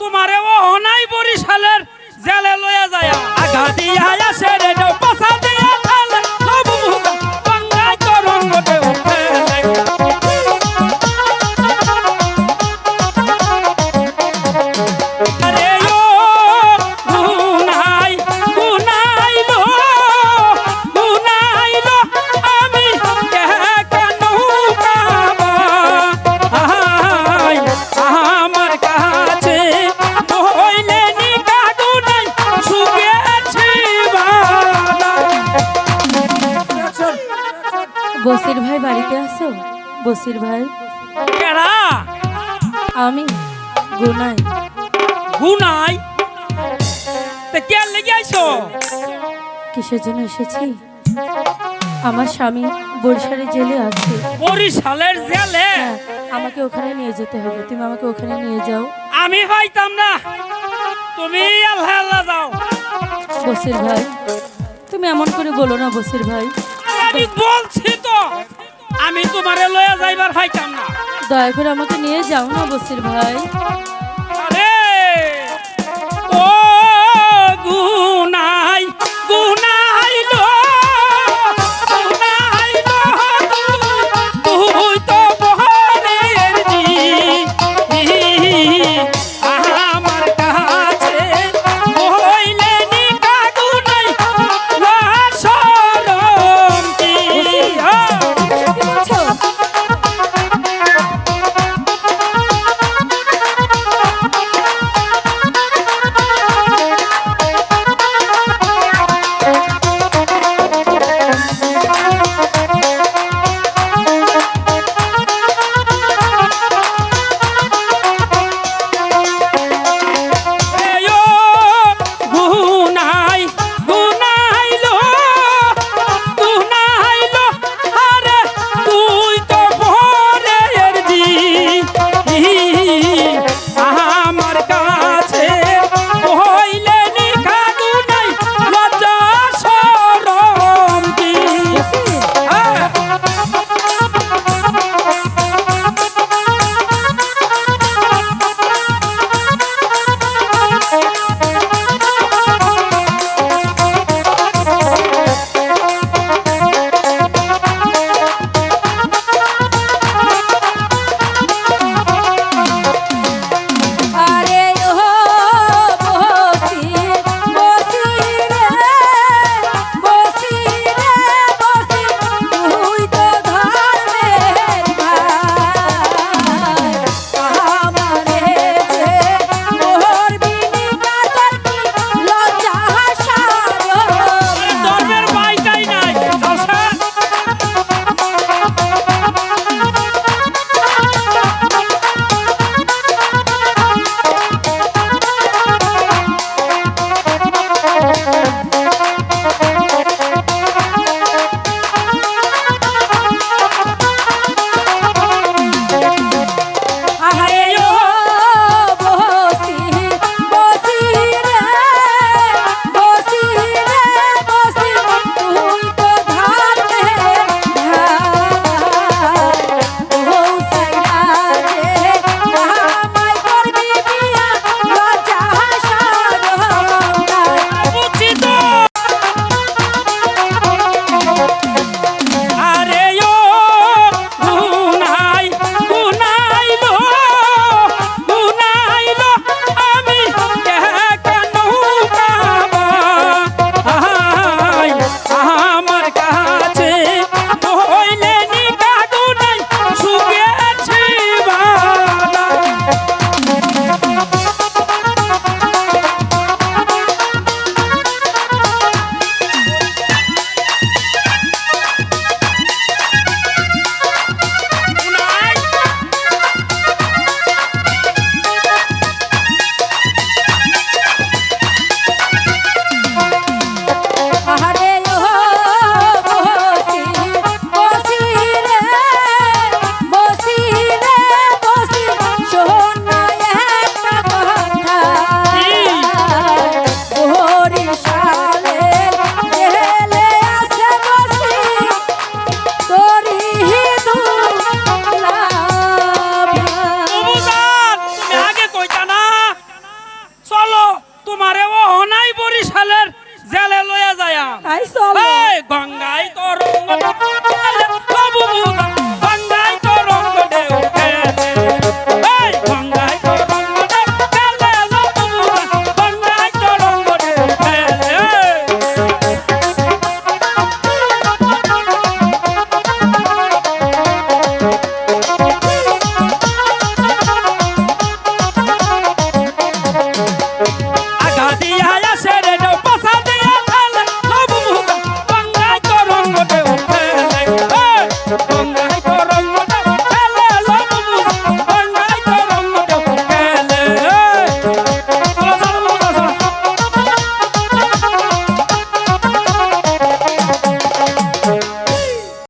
তোমারে ও অনাই বরিশালের জেলে লয়ে যায়। আগা দিয়া আসে রে দেও বসির ভাই। কেডা? আমি গুনাই। গুনাই? তে কে লেগে আইছো? কিসের জন্য এসেছি? আমার স্বামী বরিশালে জেলে আছে। বরিশালের জেলে? হ্যাঁ আমাকে ওখানে নিয়ে যেতে হবে। তুমি আমাকে ওখানে নিয়ে যাও। আমি পাইতাম না। তুমি আল্লাহ আল্লাহ যাও। বসির ভাই তুমি এমন করে বলো না বসির ভাই। আমি বলছি তো। আমি তোমারে লয়ে যাইবার পাইতাম না। দয়া করে আমাকে নিয়ে যাও না বসির ভাই।